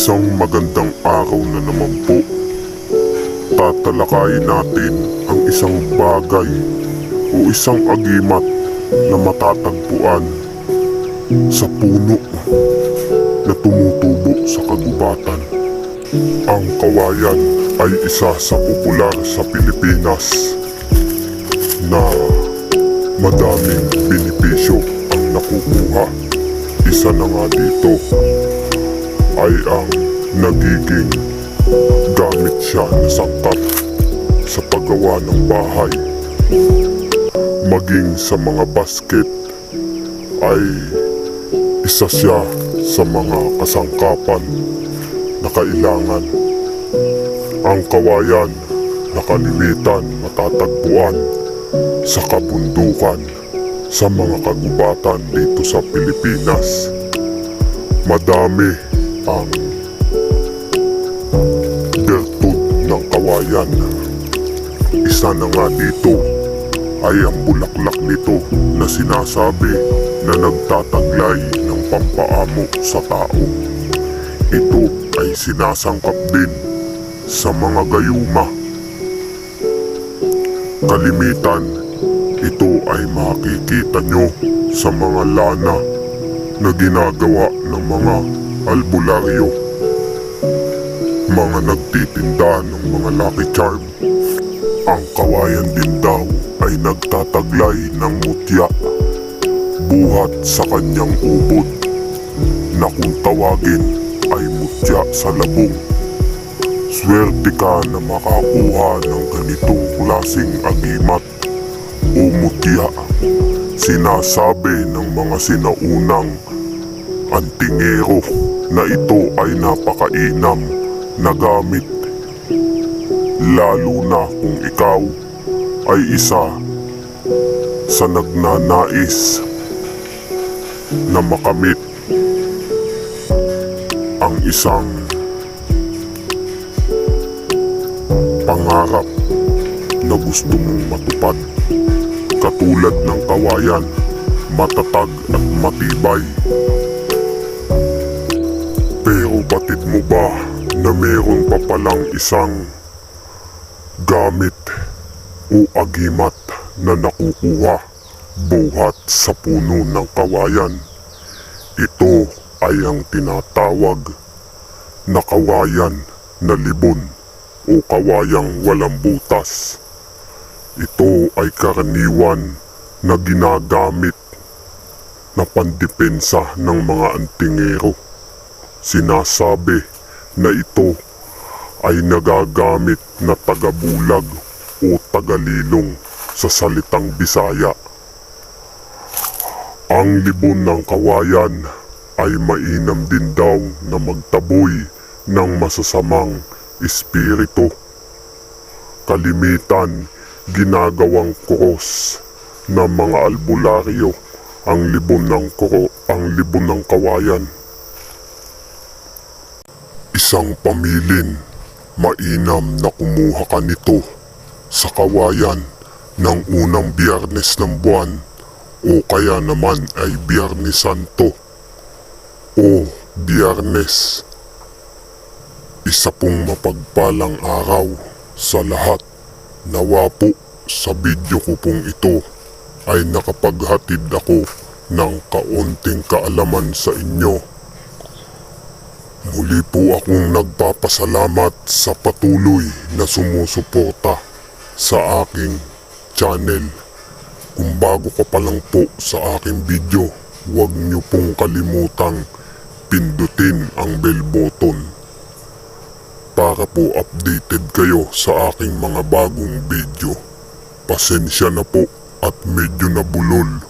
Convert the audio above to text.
Isang magandang araw na naman po. Tatalakayin natin ang isang bagay o isang agimat na matatagpuan sa puno na tumutubo sa kagubatan. Ang kawayan ay isa sa popular sa Pilipinas na madaming benepisyo ang nakukuha. Isa na nga dito ay ang nagiging gamit siya na sangkap sa paggawa ng bahay. Maging sa mga basket ay isa siya sa mga kasangkapan na kailangan. Ang kawayan na kalimitan matatagpuan sa kabundukan sa mga kagubatan dito sa Pilipinas. Madami ang bertud ng kawayan. Isa na nga dito ay ang bulaklak nito na sinasabi na nagtataglay ng pampaamo sa tao. Ito ay sinasangkap din sa mga gayuma. Kalimitan, ito ay makikita nyo sa mga lana na ginagawa ng mga albularyo. Mga nagtitinda ng mga lucky charm. Ang kawayan din daw ay nagtataglay ng mutya buhat sa kanyang ubod na kung tawagin ay mutya sa labong. Swerte ka na makakuha ng ganitong klaseng agimat o mutya. Sinasabi ng mga sinaunang antingero na ito ay napakainam na gamit. Lalo na kung ikaw ay isa sa nagnanais na makamit ang isang pangarap na gusto mong matupad. Katulad ng kawayan, matatag at matibay. Pero batid mo ba na meron pa palang isang gamit o agimat na nakukuha buhat sa puno ng kawayan? Ito ay ang tinatawag na kawayan na libon o kawayang walang butas. Ito ay karaniwan na ginagamit na pandepensa ng mga antingero. Sinasabi na ito ay nagagamit na tagabulag o tagalilong sa salitang Bisaya. Ang libon ng kawayan ay mainam din daw na magtaboy ng masasamang espiritu. Kalimitan, ginagawang cross ng mga albularyo ang libon ng koro, ang libon ng kawayan. Isang pamilin, mainam na kumuha ka nito sa kawayan ng unang biyernes ng buwan o kaya naman ay biyernes santo o biyernes. Isa pong mapagpalang araw sa lahat. Nawa po sa video ko pong ito ay nakapaghatid ako ng kaunting kaalaman sa inyo. Muli po akong nagpapasalamat sa patuloy na sumusuporta sa aking channel. Kung bago ka pa lang po sa aking video, huwag niyo pong kalimutang pindutin ang bell button para po updated kayo sa aking mga bagong video. Pasensya na po at medyo nabulol